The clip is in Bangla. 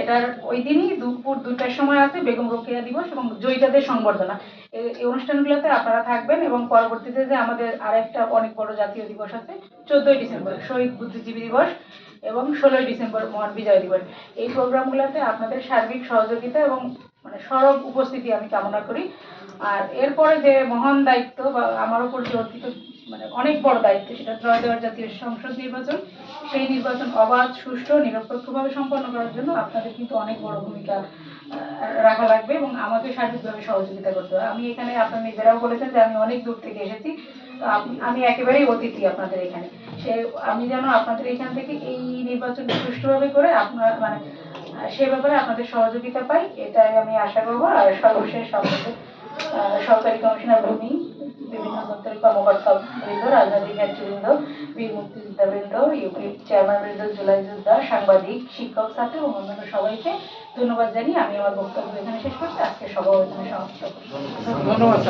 এটার ওই দিনই দুপুর দুটার সময় আছে বেগম রোকেয়া দিবস এবং জয়িতাদের সংবর্ধনা। এই অনুষ্ঠানগুলোতে আপনারা থাকবেন এবং পরবর্তীতে যে আমাদের আরেকটা অনেক বড় জাতীয় দিবস আছে, চোদ্দই ডিসেম্বর, শহীদ বুদ্ধিজীবী দিবস এবং ষোলোই ডিসেম্বর মহান বিজয় দিবস। এই প্রোগ্রামগুলোতে আপনাদের সার্বিক সহযোগিতা এবং মানে সরব উপস্থিতি আমি কামনা করি। আর এরপরে যে মহান দায়িত্ব বা আমার উপর যে অর্পিত মানে অনেক বড় দায়িত্ব, সেটা ত্রয়োদশ জাতীয় সংসদ নির্বাচন। সেই নির্বাচন অবাধ, সুষ্ঠু, নিরপেক্ষভাবে সম্পন্ন করার জন্য আপনাদের কিন্তু অনেক বড় ভূমিকা রাখা লাগবে এবং আমাকে সার্বিকভাবে সহযোগিতা করতে হবে। আমি এখানে আপনার নিজেরাও বলেছেন যে আমি অনেক দূর থেকে এসেছি, তো আমি একেবারেই অতিথি আপনাদের এখানে। সে, আমি যেন আপনাদের এখান থেকে এই নির্বাচনটা সুষ্ঠুভাবে করে আপনার মানে সে ব্যাপারে আপনাদের সহযোগিতা পাই, এটাই আমি আশা করব। আর সর্বশেষ আমাদের সরকারি কমিশনার ভূমি বিভিন্ন দপ্তরের কর্মকর্তা বৃন্দ রাজনৈতিক নেতৃবৃন্দ, বীর মুক্তিযোদ্ধা বৃন্দ ইউপি চেয়ারম্যান বৃন্দ, জুলাই যোদ্ধা, সাংবাদিক, শিক্ষক, ছাত্র এবং অন্যান্য সবাইকে ধন্যবাদ জানিয়ে আমি আমার বক্তব্য এখানে শেষ করছি। আজকে সভা এখানে সমাপ্ত ধন্যবাদ